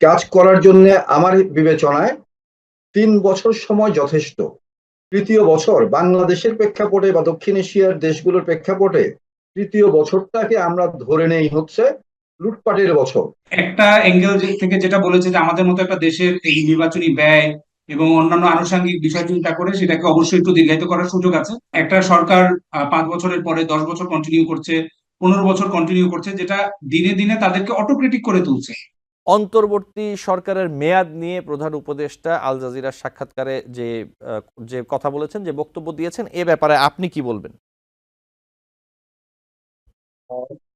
কাজ করার জন্য আমার বিবেচনায় তিন বছর সময় যথেষ্ট। তৃতীয় বছর বাংলাদেশের প্রেক্ষাপটে বা দক্ষিণ এশিয়ার দেশগুলোর প্রেক্ষাপটে তৃতীয় বছরটাকে আমরা ধরে নেই হচ্ছে লুটপাটের বছর। একটা অ্যাঙ্গেল থেকে যেটা বলেছে যে আমাদের মতো একটা দেশের এই নির্বাচনী ব্যয় এবং অন্যান্য আনুষঙ্গিক বিষয় চিন্তা করে, সেটাকে অবশ্যই একটু দীর্ঘায়িত করার সুযোগ আছে। একটা সরকার পাঁচ বছরের পরে দশ বছর কন্টিনিউ করছে, পনেরো বছর কন্টিনিউ করছে, যেটা দিনে দিনে তাদেরকে অটোক্রেটিক করে তুলছে। অন্তর্বর্তী সরকারের মেয়াদ নিয়ে প্রধান উপদেষ্টা আল জাজিরার সাক্ষাৎকারে যে যে কথা বলেছেন, যে বক্তব্য দিয়েছেন, এ ব্যাপারে আপনি কি বলবেন?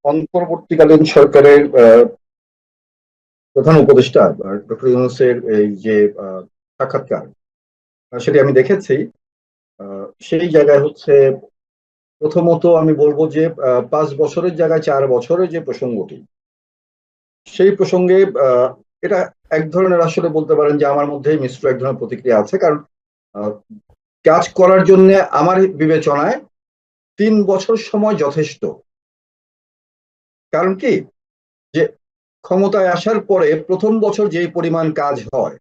অন্তর্বর্তীকালীন সরকারের প্রধান উপদেষ্টা ডক্টর ইউনুসের এই যে সাক্ষাৎকার সেটি আমি দেখেছি সেই জায়গায় হচ্ছে প্রথমত আমি বলব যে পাঁচ বছরের জায়গায় চার বছরের যে প্রসঙ্গটি সেই প্রসঙ্গে এটা এক ধরনের আসলে বলতে পারেন যে আমার মধ্যে মিশ্র এক ধরনের প্রতিক্রিয়া আছে। কারণ কাজ করার জন্য আমার বিবেচনায় তিন বছর সময় যথেষ্ট। কারণ কি? যে ক্ষমতায় আসার পরে প্রথম বছর যে পরিমাণ কাজ হয়,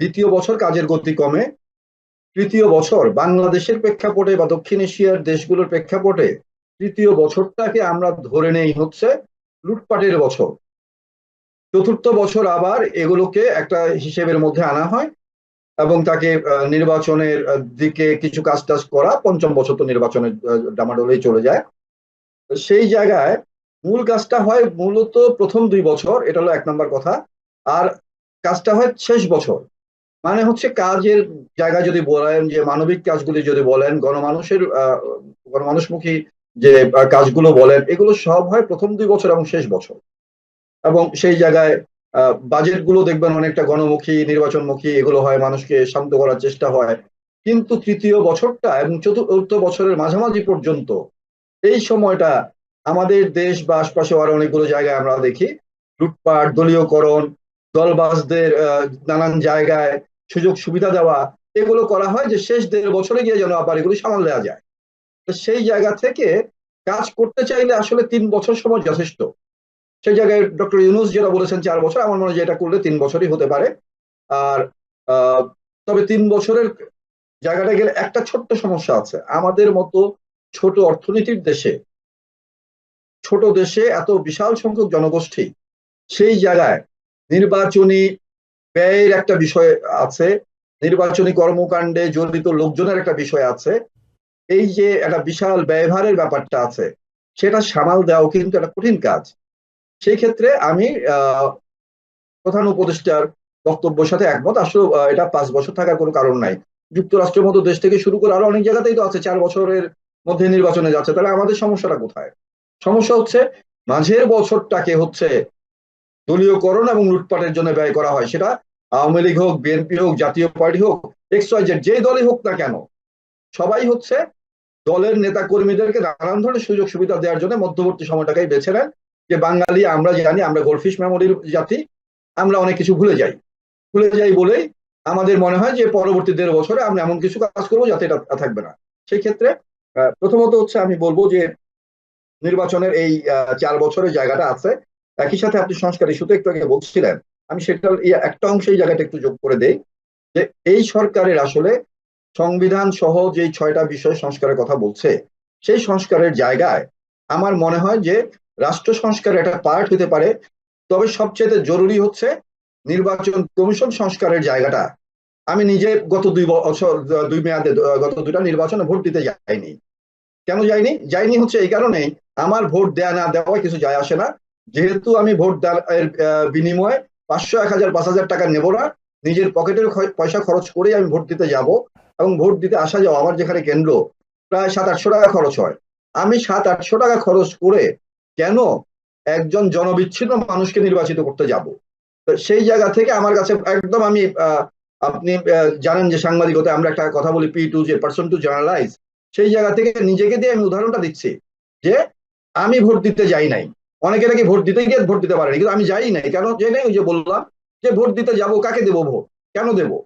দ্বিতীয় বছর কাজের গতি কমে, তৃতীয় বছর বাংলাদেশের প্রেক্ষাপটে বা দক্ষিণ এশিয়ার দেশগুলোর প্রেক্ষাপটে তৃতীয় বছরটাকে আমরা ধরে নেই হচ্ছে লুটপাটের বছর। চতুর্থ বছর আবার এগুলোকে একটা হিসেবের মধ্যে আনা হয় এবং তাকে নির্বাচনের দিকে কিছু কাজ টাজ করা পঞ্চম বছর তো নির্বাচনের ডামাডোলেই চলে যায়। সেই জায়গায় মূল কাজটা হয় মূলত প্রথম দুই বছর, এটা হলো এক নম্বর কথা, আর কাজটা হয় শেষ বছর। মানে হচ্ছে কাজের জায়গা যদি বলেন, যে মানবিক কাজগুলি যদি বলেন, গণমানুষের গণমানুষমুখী যে কাজগুলো বলেন, এগুলো সব হয় প্রথম দুই বছর এবং শেষ বছর। এবং সেই জায়গায় বাজেটগুলো দেখবেন অনেকটা গণমুখী, নির্বাচনমুখী, এগুলো হয়, মানুষকে শান্ত করার চেষ্টা হয়। কিন্তু তৃতীয় বছরটা এবং চতুর্থ বছরের মাঝামাঝি পর্যন্ত এই সময়টা আমাদের দেশ বা আশপাশে আরও অনেকগুলো জায়গায় আমরা দেখি, লুটপাট, দলীয়করণ দলবাসদের নানান জায়গায় সুযোগ সুবিধা দেওয়া, এগুলো করা হয় যে শেষ দেড় বছরে গিয়ে যেন আবার এগুলো সামাল দেওয়া যায়। তো সেই জায়গা থেকে কাজ করতে চাইলে আসলে তিন বছর সময় যথেষ্ট। সেই জায়গায় ডক্টর ইউনুস যেটা বলেছেন চার বছর, আমার মনে হয় এটা করলে তিন বছরই হতে পারে। আর তবে তিন বছরের জায়গাটা গেলে একটা ছোট্ট সমস্যা আছে। আমাদের মতো ছোট অর্থনীতির দেশে, ছোট দেশে এত বিশাল সংখ্যক জনগোষ্ঠী, সেই জায়গায় নির্বাচনী ব্যয়ের একটা বিষয় আছে, নির্বাচনী কর্মকাণ্ডে জড়িত লোকজনের একটা বিষয় আছে। এই যে একটা বিশাল ব্যয়ভারের ব্যাপারটা আছে, সেটা সামাল দেওয়াও কিন্তু একটা কঠিন কাজ। সেই ক্ষেত্রে আমি প্রধান উপদেষ্টার বক্তব্যের সাথে একমত। আসলে এটা পাঁচ বছর থাকার কোনো কারণ নাই। যুক্তরাষ্ট্রের মতো দেশ থেকে শুরু করে আরও অনেক জায়গাতেই তো আছে, চার বছরের মধ্যে নির্বাচনে যাচ্ছে। তাহলে আমাদের সমস্যাটা কোথায়? সমস্যা হচ্ছে, মাঝের বছরটাকে হচ্ছে দলীয়করণ এবং লুটপাটের জন্য ব্যয় করা হয়। সেটা আওয়ামী লীগ হোক, বিএনপি হোক, জাতীয় পার্টি হোক এক্স ওয়াই জেড যেই দলই হোক না কেন, সবাই হচ্ছে দলের নেতা কর্মীদেরকে নানান ধরনের সুযোগ সুবিধা দেওয়ার জন্য মধ্যবর্তী সময়টাকেই বেছে নেন। যে বাঙালি, আমরা জানি, আমরা গোলফিশ মেমোরির জাতি, আমরা অনেক কিছু ভুলে যাই। ভুলে যাই বলেই আমাদের মনে হয় যে পরবর্তী দেড় বছরে আমরা এমন কিছু কাজ করব যাতে এটা থাকবে না। সেই ক্ষেত্রে প্রথমত হচ্ছে আমি বলব যে নির্বাচনের এই চার বছরের জায়গাটা আছে। একই সাথে আপনি সংস্কার ইস্যুতে একটু আগে বলছিলেন, আমি সেটা একটা অংশ এই জায়গাটা একটু যোগ করে দেই যে এই সরকারের আসলে সংবিধান সহ যে ছয়টা বিষয় সংস্কারের কথা বলছে, সেই সংস্কারের জায়গায় আমার মনে হয় যে রাষ্ট্র সংস্কারের একটা পার্ট হতে পারে, তবে সবচেয়ে জরুরি হচ্ছে নির্বাচন কমিশন সংস্কারের জায়গাটা। আমি নিজে গত দুই বছর দুই মেয়াদে গত দুটা নির্বাচনে ভোট দিতে যাইনি। কেন যাইনি? যাইনি হচ্ছে এই কারণেই আমার ভোট দেয়া না দেওয়া কিছু যায় আসে না। যেহেতু আমি ভোট দেওয়ার বিনিময়ে পাঁচশো, এক হাজার, পাঁচ হাজার টাকা নেব না, নিজের পকেটের পয়সা খরচ করেই আমি ভোট দিতে যাব এবং ভোট দিতে আসা যাওয়া আমার যেখানে কেন্দ্র, প্রায় সাত আটশো টাকা খরচ হয়। আমি সাত আটশো টাকা খরচ করে কেন একজন জনবিচ্ছিন্ন মানুষকে নির্বাচিত করতে যাব? সেই জায়গা থেকে আমার কাছে একদম আমি আপনি জানেন যে সাংবাদিকতা আমরা একটা কথা বলি পি টু যে পার্সন টু জার্নালাইজ সেই জায়গা থেকে নিজেকে দিয়ে আমি উদাহরণটা দিচ্ছি যে আমি ভোট দিতে যাই নাই। অনেকে নাকি ভোট দিতে গিয়ে ভোট দিতে পারেনি, কিন্তু আমি যাই নাই। কেন? যাই নাই, ওই যে বললাম যে ভোট দিতে যাব, কাকে দেবো ভোট? কেন দেবো?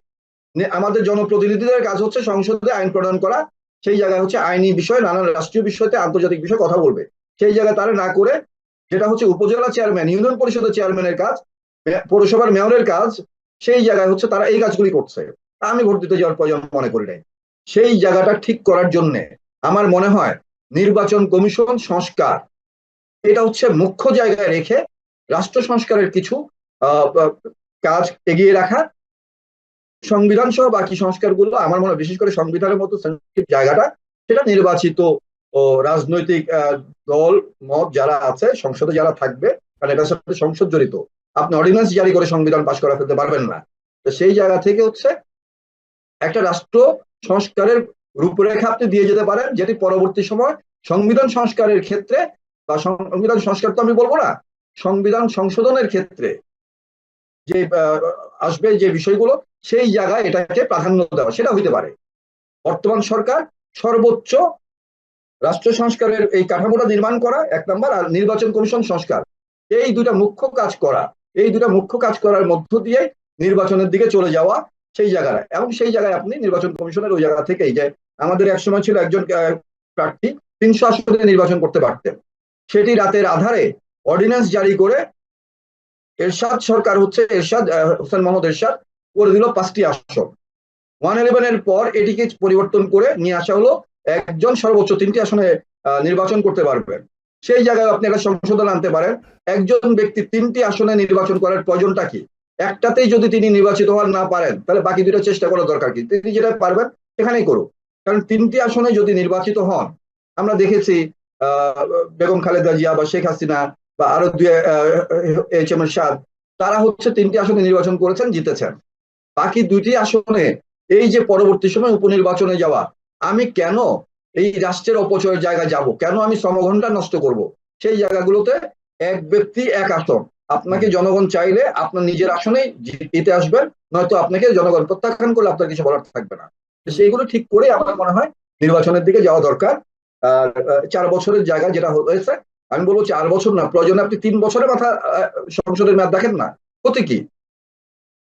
আমাদের জনপ্রতিনিধিদের কাজ হচ্ছে সংসদে আইন প্রণয়ন করা। সেই জায়গায় হচ্ছে আইনি বিষয় নানান রাষ্ট্রীয় বিষয়তে আন্তর্জাতিক বিষয় কথা বলবে। সেই জায়গায় তারা না করে যেটা হচ্ছে উপজেলা চেয়ারম্যান ইউনিয়ন পরিষদের চেয়ারম্যানের কাজ পৌরসভার মেয়রের কাজ, সেই জায়গায় হচ্ছে তারা এই কাজগুলি করছে। আমি ভোট দিতে যাওয়ার প্রয়োজন মনে করি নাই। সেই জায়গাটা ঠিক করার জন্য আমার মনে হয় নির্বাচন কমিশন সংস্কার, এটা হচ্ছে মুখ্য জায়গায় রেখে রাষ্ট্র সংস্কারের কিছু কাজ এগিয়ে রাখা। সংবিধান সহ বাকি সংস্কারগুলো আমার মনে হয় বিশেষ করে সংবিধানের মতো জায়গাটা, সেটা নির্বাচিত ও রাজনৈতিক দল, মত যারা আছে, সংসদে যারা থাকবে, কারণ এটার সাথে সংসদ জড়িত। আপনি অর্ডিন্যান্স জারি করে সংবিধান পাশ করা ফেলতে পারবেন না। তো সেই জায়গা থেকে হচ্ছে একটা রাষ্ট্র সংস্কারের রূপরেখা আপনি দিয়ে যেতে পারেন, যেটি পরবর্তী সময় সংবিধান সংস্কারের ক্ষেত্রে বা সংবিধান সংস্কার তো আমি বলব না, সংবিধান সংশোধনের ক্ষেত্রে যে আসবে যে বিষয়গুলো, সেই জায়গায় এটাকে প্রাধান্য দেওয়া, সেটা হইতে পারে। বর্তমান সরকার সর্বোচ্চ রাষ্ট্র সংস্কারের এই কাঠামোটা নির্মাণ করা, এক নম্বর, আর নির্বাচন কমিশন সংস্কার। এই দুটা মুখ্য কাজ করা, এই দুটা মুখ্য কাজ করার মধ্য দিয়ে নির্বাচনের দিকে চলে যাওয়া সেই জায়গায় এবং সেই জায়গায় আপনি নির্বাচন কমিশনের ওই জায়গা থেকেই যে আমাদের এক সময় ছিল একজন প্রার্থী, তিনশো আসনে নির্বাচন করতে পারতেন। সেটি রাতের আধারে অর্ডিন্যান্স জারি করে এরশাদ সরকার হচ্ছে এরশাদ হোসেন মোহাম্মদ এরশাদ করে দিল পাঁচটি আসন। ওয়ান ইলেভেনের পর এটিকে পরিবর্তন করে নিয়ে আসা হলো একজন সর্বোচ্চ তিনটি আসনে নির্বাচন করতে পারবেন সেই জায়গায় আপনি একটা সংশোধন আনতে পারেন। একজন ব্যক্তি তিনটি আসনে নির্বাচন করার প্রয়োজনটা কি? একটাতেই যদি তিনি নির্বাচিত হওয়ার না পারেন, তাহলে বাকি দুটো চেষ্টা করার দরকার কি? তিনি যেটা পারবেন, সেখানেই করুক। কারণ তিনটি আসনে যদি নির্বাচিত হন, আমরা দেখেছি বেগম খালেদা জিয়া বা শেখ হাসিনা বা আরও দুই এইচ এম সাদ, তারা হচ্ছে তিনটি আসনে নির্বাচন করেছেন, জিতেছেন। বাকি দুইটি আসনে এই যে পরবর্তী সময় উপনির্বাচনে যাওয়া আমি কেন এই রাষ্ট্রের অপচয়ের জায়গায় যাব? কেন আমি শ্রমঘন্টা নষ্ট করব? সেই জায়গাগুলোতে এক ব্যক্তি, এক আসন। আপনাকে জনগণ চাইলে আপনার নিজের আসনেই জিতে আসবেন, নয়তো আপনাকে জনগণ প্রত্যাখ্যান করলে আপনার কিছু বলার থাকবে না। সেইগুলো ঠিক করে আমার মনে হয় নির্বাচনের দিকে যাওয়া দরকার। আর চার বছরের জায়গা যেটা হয়েছে, আমি বলব চার বছর না, প্রয়োজনে আপনি তিন বছরের মাথা সংসদের মেয়াদ দেখেন না। ক্ষতি কি?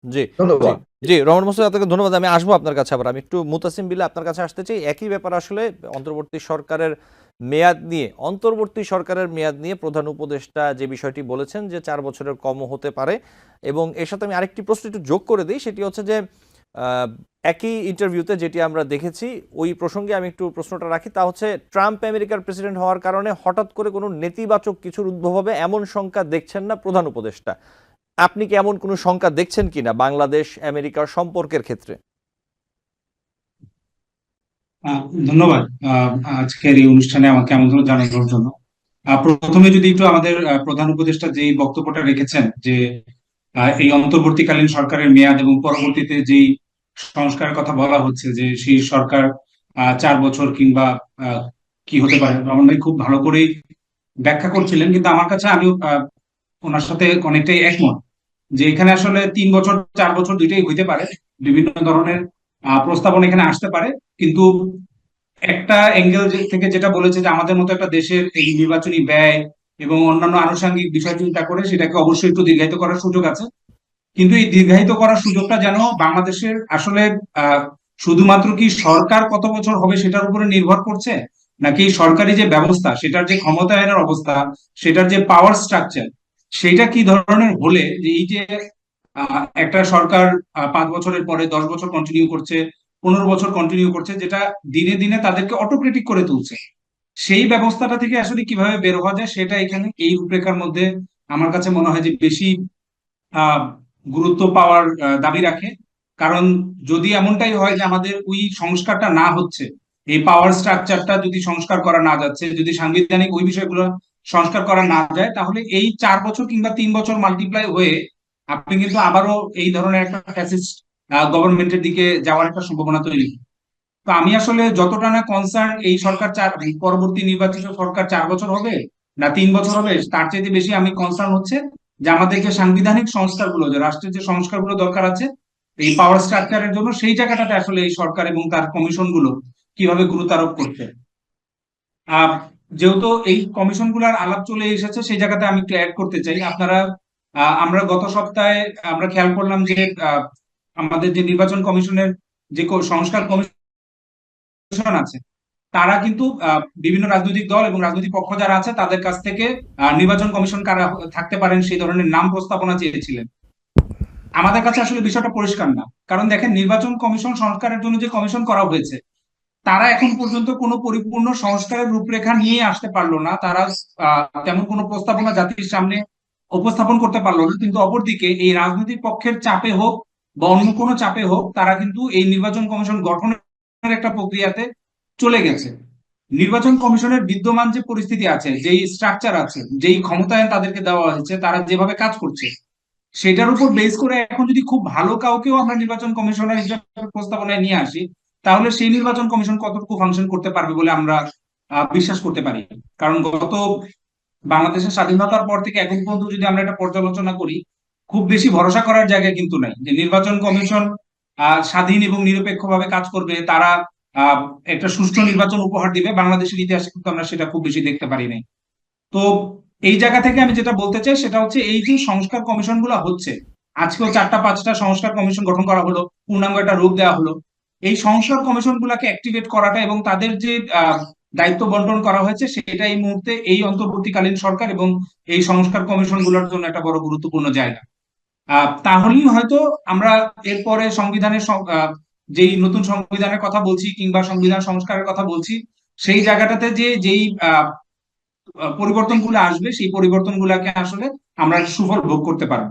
জি ধন্যবাদ। জি রহমান মোসাদ আপনাকে ধন্যবাদ। আমি আসব আপনার কাছে আবার। আমি একটু মুতাসিম বিল্লা আপনার কাছে আসতে চাই। একই ব্যাপার আসলে অন্তর্বর্তী সরকারের মেয়াদ নিয়ে অন্তর্বর্তী সরকারের মেয়াদ নিয়ে প্রধান উপদেষ্টা যে বিষয়টি বলেছেন যে চার বছরের কমও হতে পারে এবং এর সাথে আমি আরেকটি প্রশ্ন একটু যোগ করে দিই সেটি হচ্ছে যে আহ, একই ইন্টারভিউতে যেটি আমরা দেখেছি ওই প্রসঙ্গে আমি একটু প্রশ্নটা রাখি তা হচ্ছে ট্রাম্প আমেরিকার প্রেসিডেন্ট হওয়ার কারণে হঠাৎ করে কোনো নেতিবাচক কিছুর উদ্ভব হবে এমন শঙ্কা দেখছেন না প্রধান উপদেষ্টা। আপনি কি এমন কোনো শঙ্কা দেখছেন কিনা বাংলাদেশ, আমেরিকার সম্পর্কের ক্ষেত্রে? ধন্যবাদ। আজকের এই অনুষ্ঠানে আমাকে আমন্ত্রণ জানানোর জন্য। প্রথমে যদি একটু আমাদের প্রধান উপদেষ্টা যে বক্তব্যটা রেখেছেন যে এই অন্তর্বর্তীকালীন সরকারের মেয়াদ এবং পরবর্তীতে যেই সংস্কারের কথা বলা হচ্ছে যে, সেই সরকার চার বছর কিংবা কি হতে পারে? রমন ভাই খুব ভালো করেই ব্যাখ্যা করছিলেন, কিন্তু আমার কাছে আমি ওনার সাথে অনেকটাই একমত যে এখানে আসলে তিন বছর, চার বছর দুইটাই হইতে পারে। বিভিন্ন ধরনের প্রস্তাবনা এখানে আসতে পারে। কিন্তু একটা অ্যাঙ্গেল থেকে যেটা বলেছে যে আমাদের মতো একটা দেশের এই নির্বাচনী ব্যয় এবং অন্যান্য আনুষঙ্গিক বিষয় চিন্তা করে সেটাকে অবশ্যই একটু দীর্ঘায়িত করার সুযোগ আছে। কিন্তু এই দীর্ঘায়িত করার সুযোগটা যেন বাংলাদেশের আসলে শুধুমাত্র কি সরকার কত বছর হবে সেটার উপরে নির্ভর করছে? নাকি সরকারি যে ব্যবস্থা, সেটার যে ক্ষমতায়নের অবস্থা, সেটার যে পাওয়ার স্ট্রাকচার সেটা কি ধরনের হলে যে এই যে একটা সরকার পাঁচ বছরের পরে দশ বছর কন্টিনিউ করছে, পনেরো বছর কন্টিনিউ করছে, যেটা দিনে দিনে তাদেরকে অটোক্রেটিক করে তুলছে, সেই ব্যবস্থাটা থেকে আসলে কীভাবে বের হওয়া যায় সেটা এখানে এই রূপরেখার মধ্যে আমার কাছে মনে হয় যে বেশি গুরুত্ব পাওয়ার দাবি রাখে। কারণ যদি এমনটাই হয় যে আমাদের ওই সংস্কারটা না হচ্ছে, এই পাওয়ার স্ট্রাকচারটা যদি সংস্কার করা না যাচ্ছে, যদি সাংবিধানিক ওই বিষয়গুলো সংস্কার করা না যায়, তাহলে এই চার বছর কিংবা তিন বছর মাল্টিপ্লাই হয়ে আপনি কিন্তু আবারও এই ধরনের একটা ফ্যাসিস্ট গভর্নমেন্টের দিকে যাওয়ার একটা সম্ভাবনা তৈরি। তো আমি আসলে যতটা না কনসার্ন এই সরকার চার পরবর্তী নির্বাচিত সরকার চার বছর হবে না তিন বছর হবে, তার চাইতে বেশি আমি কনসার্ন হচ্ছে যে আমাদের যে সাংবিধানিক সংস্কারগুলো, যে রাষ্ট্রের যে সংস্কারগুলো দরকার আছে, এই পাওয়ার স্ট্রাকচারের জন্য সেই জায়গাটাতে আসলে এই সরকার এবং তার কমিশনগুলো কীভাবে গুরুত্ব আরোপ করছে যেহেতু এই কমিশনগুলার আলাপ চলে এসেছে, সেই জায়গাতে আমি একটু অ্যাড করতে চাই। আপনারা আমরা গত সপ্তাহে আমরা খেয়াল করলাম যে আমাদের যে নির্বাচন কমিশনের যে সংস্কার কমিশন আছে, তারা কিন্তু বিভিন্ন রাজনৈতিক দল এবং রাজনৈতিক পক্ষ যারা আছে, তাদের কাছ থেকে নির্বাচন কমিশন কারা থাকতে পারেন, সেই ধরনের নাম প্রস্তাবনা চেয়েছিলেন। আমাদের কাছে আসলে বিষয়টা পরিষ্কার না। কারণ দেখেন, নির্বাচন কমিশন সংস্কারের জন্য যে কমিশন করা হয়েছে তারা এখন পর্যন্ত কোনো পরিপূর্ণ সংস্কারের রূপরেখা নিয়ে আসতে পারল না। তারা তেমন কোনো প্রস্তাবনা জাতির সামনে উপস্থাপন করতে পারল না। কিন্তু অপরদিকে এই রাজনৈতিক পক্ষের চাপে হোক বা অন্য কোনো চাপে হোক, তারা কিন্তু এই নির্বাচন কমিশন গঠনের একটা প্রক্রিয়াতে চলে গেছে। নির্বাচন কমিশনের বিদ্যমান যে পরিস্থিতি আছে, যেই স্ট্রাকচার আছে, যেই ক্ষমতায়ন তাদেরকে দেওয়া হয়েছে, তারা যেভাবে কাজ করছে, সেটার উপর বেস করে এখন যদি খুব ভালো কাউকেও আমরা নির্বাচন কমিশনার প্রস্তাবনায় নিয়ে আসি তাহলে সেই নির্বাচন কমিশন কতটুকু ফাংশন করতে পারবে বলে আমরা বিশ্বাস করতে পারি। কারণ গত বাংলাদেশের স্বাধীনতার পর থেকে এখন পর্যন্ত যদি আমরা এটা পর্যালোচনা করি, খুব বেশি ভরসা করার জায়গা কিন্তু নাই। যে নির্বাচন কমিশন স্বাধীন এবং নিরপেক্ষভাবে কাজ করবে, তারা একটা সুষ্ঠু নির্বাচন উপহার দিবে। বাংলাদেশের ইতিহাসে কিন্তু আমরা সেটা খুব বেশি দেখতে পারি নাই। তো এই জায়গা থেকে আমি যেটা বলতে চাই, সেটা হচ্ছে এই যে সংস্কার কমিশনগুলো হচ্ছে, আজকেও চারটা, পাঁচটা সংস্কার কমিশন গঠন করা হলো, পূর্ণাঙ্গ একটা রূপ দেওয়া হলো। এই সংস্কার কমিশন গুলাকে অ্যাক্টিভেট করাটা এবং তাদের যে দায়িত্ব বন্টন করা হয়েছে সেটা এই মুহূর্তে এই অন্তর্বর্তীকালীন সরকার এবং এই সংস্কার কমিশনগুলোর জন্য একটা বড় গুরুত্বপূর্ণ জায়গা। তাহলেই হয়তো আমরা এরপরে সংবিধানের যেই নতুন সংবিধানের কথা বলছি কিংবা সংবিধান সংস্কারের কথা বলছি সেই জায়গাটাতে যে যেই আহ পরিবর্তনগুলো আসবে সেই পরিবর্তন পরিবর্তনগুলোকে আসলে আমরা সুফল ভোগ করতে পারব।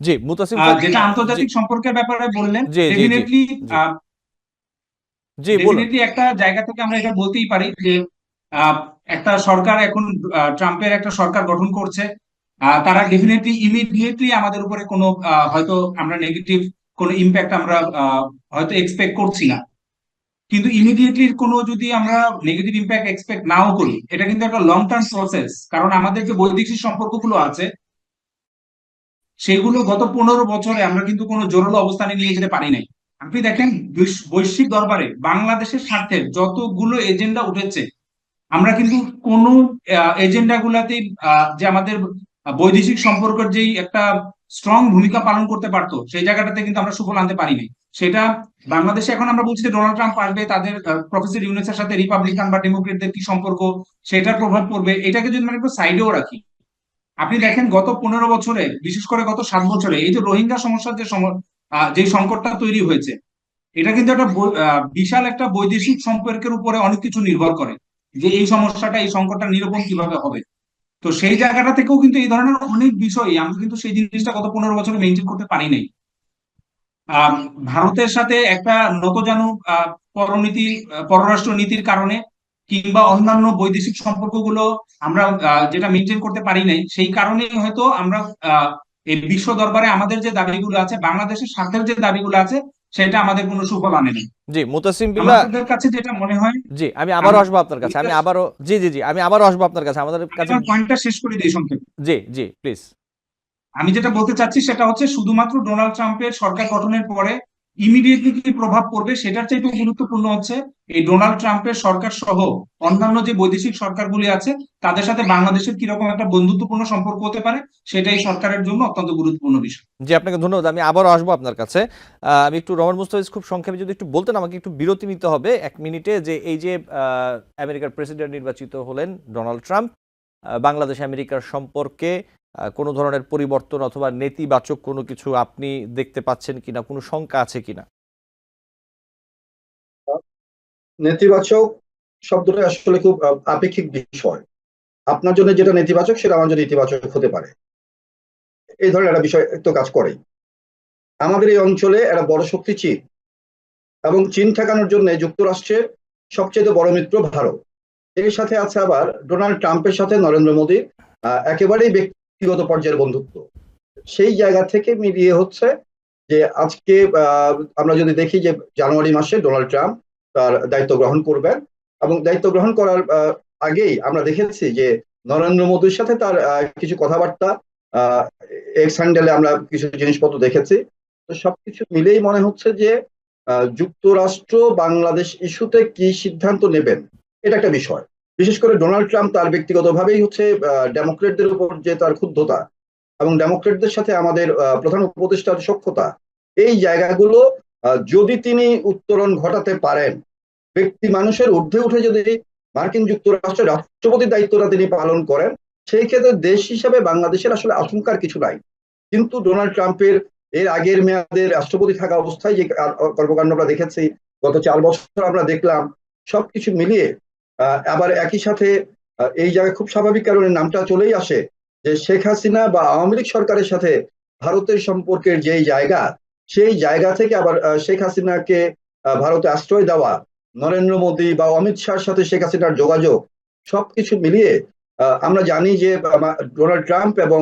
জি মুতাসিম যেটা আন্তর্জাতিক সম্পর্কের ব্যাপারে বললেন ডেফিনেটলি জি। ডেফিনেটলি একটা জায়গা থেকে আমরা এটা বলতেই পারি যে একটা সরকার এখন ট্রাম্পের একটা সরকার গঠন করছে। তারা ডেফিনেটলি ইমিডিয়েটলি আমাদের উপরে কোনো হয়তো আমরা নেগেটিভ কোনো ইম্প্যাক্ট আমরা হয়তো এক্সপেক্ট করছি না। কিন্তু ইমিডিয়েটলি কোনো যদি আমরা নেগেটিভ ইম্প্যাক্ট এক্সপেক্ট নাও করি, এটা কিন্তু একটা লং টার্ম প্রসেস কারণ আমাদের যে বৈদেশিক সম্পর্কগুলো আছে, সেগুলো গত পনেরো বছরে আমরা কিন্তু কোনো জোরালো অবস্থানে নিয়ে যেতে পারি নাই। আপনি দেখেন বৈশ্বিক দরবারে বাংলাদেশের স্বার্থে যতগুলো এজেন্ডা উঠেছে, আমরা কিন্তু কোন এজেন্ডা গুলাতে যে আমাদের বৈদেশিক সম্পর্কের যেই একটা স্ট্রং ভূমিকা পালন করতে পারতো, সেই জায়গাটাতে কিন্তু আমরা সুফল আনতে পারিনি। সেটা বাংলাদেশে এখন আমরা বলছি যে ডোনাল্ড ট্রাম্প আসবে, তাদের প্রফেসর ইউনুসের সাথে রিপাবলিকান বা ডেমোক্রেটদের কি সম্পর্ক, সেটার প্রভাব পড়বে, এটাকে যদি আমরা একটু সাইডেও রাখি। আপনি দেখেন গত পনেরো বছরে, বিশেষ করে গত সাত বছরে, এই যে রোহিঙ্গা সমস্যার যে যে সংকটটা তৈরি হয়েছে, এটা কিন্তু একটা বিশাল একটা বৈদেশিক সম্পর্কের উপরে অনেক কিছু নির্ভর করে যে এই সমস্যাটা, এই সংকটটা নিরূপণ কীভাবে হবে। তো সেই জায়গাটা থেকেও কিন্তু এই ধরনের অনেক বিষয় আমরা কিন্তু সেই জিনিসটা গত পনেরো বছরে মেনটেন করতে পারি নাই। ভারতের সাথে একটা নতজানু পরনীতি পররাষ্ট্র নীতির কারণে কিংবা অন্যান্য বৈদেশিক সম্পর্কগুলো আমরা যেটা মেনটেন করতে পারি নাই, সেই কারণেই হয়তো আমরা এই বিশ্ব দরবারে আমাদের যে দাবিগুলো আছে বাংলাদেশের স্বার্থের যে দাবিগুলো আছে সেটা আমাদের কোনো সুফল আনেনি। জি মুতাসিম বিল্লাহ আমাদের কাছে যেটা মনে হয় জি আমি আবার আসব আপনার কাছে আমি আবারও জি জি জি আমি আবার আসব আপনার কাছে আমাদের কাছে পয়েন্টটা শেষ করে দিই সংক্ষেপে। জি জি প্লিজ আমি যেটা বলতে চাচ্ছি সেটা হচ্ছে শুধুমাত্র ডোনাল্ড ট্রাম্পের সরকার গঠনের পরে ইমিডিয়েটলি কি প্রভাব পড়বে সেটার চাইতে গুরুত্বপূর্ণ হচ্ছে এই ডোনাল্ড ট্রাম্পের সরকার সহ অন্যান্য যে বৈদেশিক সরকারগুলি আছে, তাদের সাথে বাংলাদেশের কীরকম একটা বন্ধুত্বপূর্ণ সম্পর্ক হতে পারে সেটাই সরকারের জন্য অত্যন্ত গুরুত্বপূর্ণ বিষয়। জি, আপনাকে ধন্যবাদ। আমি আবারও আসব আপনার কাছে। আমি একটু রহমান মুস্তাফিজ খুব সংক্ষেপে যদি একটু বলতেন, আমাকে একটু বিরতি নিতে হবে এক মিনিটে যে এই যে আমেরিকার প্রেসিডেন্ট নির্বাচিত হলেন ডোনাল্ড ট্রাম্প বাংলাদেশ আমেরিকার সম্পর্কে কোনো ধরনের পরিবর্তন অথবা নেতিবাচক কোনো কিছু আপনি দেখতে পাচ্ছেন কিনা? কোনো শঙ্কা আছে কিনা? নেতিবাচক শব্দটা আসলে খুব আপেক্ষিক বিষয়। আপনার জন্য যেটা নেতিবাচক সেটা আমার জন্য ইতিবাচক হতে পারে। এই ধরনের একটা বিষয় তো কাজ করেই। আমাদের এই অঞ্চলে একটা বড় শক্তি চীন। এবং চীন ঠেকানোর জন্য যুক্তরাষ্ট্রের সবচেয়ে বড় মিত্র ভারত। এর সাথে আছে আবার ডোনাল্ড ট্রাম্পের সাথে নরেন্দ্র আহ, একেবারেই ব্যক্তিগত পর্যায়ের বন্ধুত্ব। সেই জায়গা থেকে মিলিয়ে হচ্ছে যে আজকে আমরা যদি দেখি যে জানুয়ারি মাসে ডোনাল্ড ট্রাম্প তার দায়িত্ব গ্রহণ করবেন এবং দায়িত্ব গ্রহণ করার আগেই আমরা দেখেছি যে নরেন্দ্র মোদীর সাথে তার কিছু কথাবার্তা এক্স হ্যান্ডেলে আমরা কিছু জিনিসপত্র দেখেছি। তো সবকিছু মিলেই মনে হচ্ছে যে যুক্তরাষ্ট্র বাংলাদেশ ইস্যুতে কি সিদ্ধান্ত নেবেন, এটা একটা বিষয়। বিশেষ করে ডোনাল্ড ট্রাম্প তার ব্যক্তিগতভাবেই হচ্ছে ডেমোক্রেটদের উপর যে তার ক্ষুব্ধতা এবং ডেমোক্রেটদের সাথে আমাদের প্রধান উপদেষ্টার সক্ষতা এই জায়গাগুলো যদি তিনি উত্তরণ ঘটাতে পারেন, ব্যক্তি মানুষের ঊর্ধ্বে উঠে যদি মার্কিন যুক্তরাষ্ট্রের রাষ্ট্রপতির দায়িত্বটা তিনি পালন করেন, সেই ক্ষেত্রে দেশ হিসাবে বাংলাদেশের আসলে আশঙ্কার কিছু নাই। কিন্তু ডোনাল্ড ট্রাম্পের এর আগের মেয়াদের রাষ্ট্রপতি থাকা অবস্থায় যে কার- কর্মকাণ্ড আমরা দেখেছি, গত চার বছর আমরা দেখলাম, সবকিছু মিলিয়ে আবার একই সাথে এই জায়গায় খুব স্বাভাবিক কারণে নামটা চলেই আসে যে শেখ হাসিনা বা আওয়ামী লীগ সরকারের সাথে ভারতের সম্পর্কের যেই জায়গা, সেই জায়গা থেকে আবার শেখ হাসিনাকে ভারতে আশ্রয় দেওয়া, নরেন্দ্র মোদী বা অমিত শাহর সাথে শেখ হাসিনার যোগাযোগ, সবকিছু মিলিয়ে আমরা জানি যে ডোনাল্ড ট্রাম্প এবং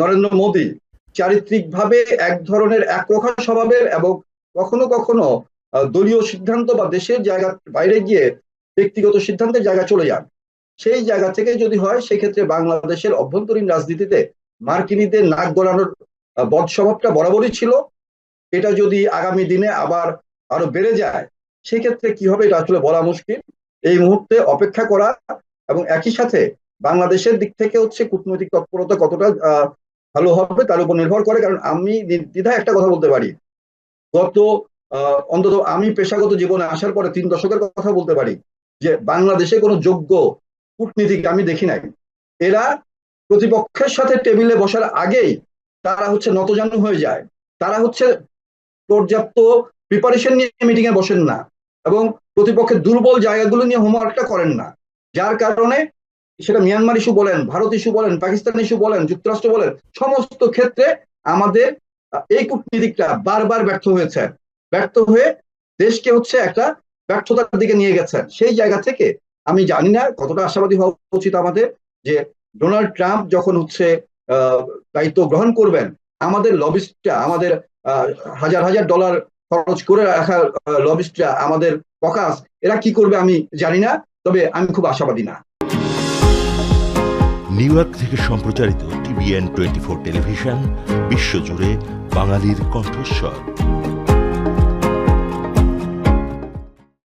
নরেন্দ্র মোদী চারিত্রিকভাবে এক ধরনের একরোখা স্বভাবের এবং কখনো কখনো দলীয় সিদ্ধান্ত বা দেশের জায়গা বাইরে গিয়ে ব্যক্তিগত সিদ্ধান্তের জায়গা চলে যান। সেই জায়গা থেকে যদি হয় সেক্ষেত্রে বাংলাদেশের অভ্যন্তরীণ রাজনীতিতে মার্কিনীদের নাক গলানোর আহ, বদ স্বভাবটা বরাবরই ছিল। এটা যদি আগামী দিনে আবার আরও বেড়ে যায় সেক্ষেত্রে কি হবে এটা আসলে বলা মুশকিল। এই মুহূর্তে অপেক্ষা করা এবং একই সাথে বাংলাদেশের দিক থেকে হচ্ছে কূটনৈতিক তৎপরতা কতটা ভালো হবে তার উপর নির্ভর করে। কারণ আমি নির্দ্বিধায় একটা কথা বলতে পারি। গত অন্তত আমি পেশাগত জীবনে আসার পরে তিন দশকের কথা বলতে পারি। যে বাংলাদেশে কোনো যোগ্য কূটনীতিক আমি দেখি নাই। এরা প্রতিপক্ষের সাথে টেবিলে বসার আগেই তারা হচ্ছে নতজানু হয়ে যায়। তারা হচ্ছে পর্যাপ্ত প্রিপারেশন নিয়ে মিটিং এ বসেন না এবং প্রতিপক্ষের দুর্বল জায়গাগুলো নিয়ে হোমওয়ার্কটা করেন না। যার কারণে সেটা মিয়ানমার ইস্যু বলেন, ভারত ইস্যু বলেন পাকিস্তান ইস্যু বলেন, যুক্তরাষ্ট্র বলেন, সমস্ত ক্ষেত্রে আমাদের এই কূটনীতিকটা বারবার ব্যর্থ হয়েছে। ব্যর্থ হয়ে দেশকে হচ্ছে একটা ব্যর্থতার দিকে নিয়ে গেছেন। সেই জায়গা থেকে আমি জানি না কতটা আশাবাদী হওয়া উচিত আমাদের যে ডোনাল্ড ট্রাম্প যখন হচ্ছে দায়িত্ব গ্রহণ করবেন, আমাদের লবিস্টটা, আমাদের হাজার হাজার ডলার খরচ করে রাখা লবিস্টরা আমাদের ককাস এরা কি করবে আমি জানি না, তবে আমি খুব আশাবাদী না। নিউ ইয়র্ক থেকে সম্প্রচারিত টিভিএন টোয়েন্টি ফোর টেলিভিশন, বিশ্বজুড়ে বাঙালির কণ্ঠস্বর।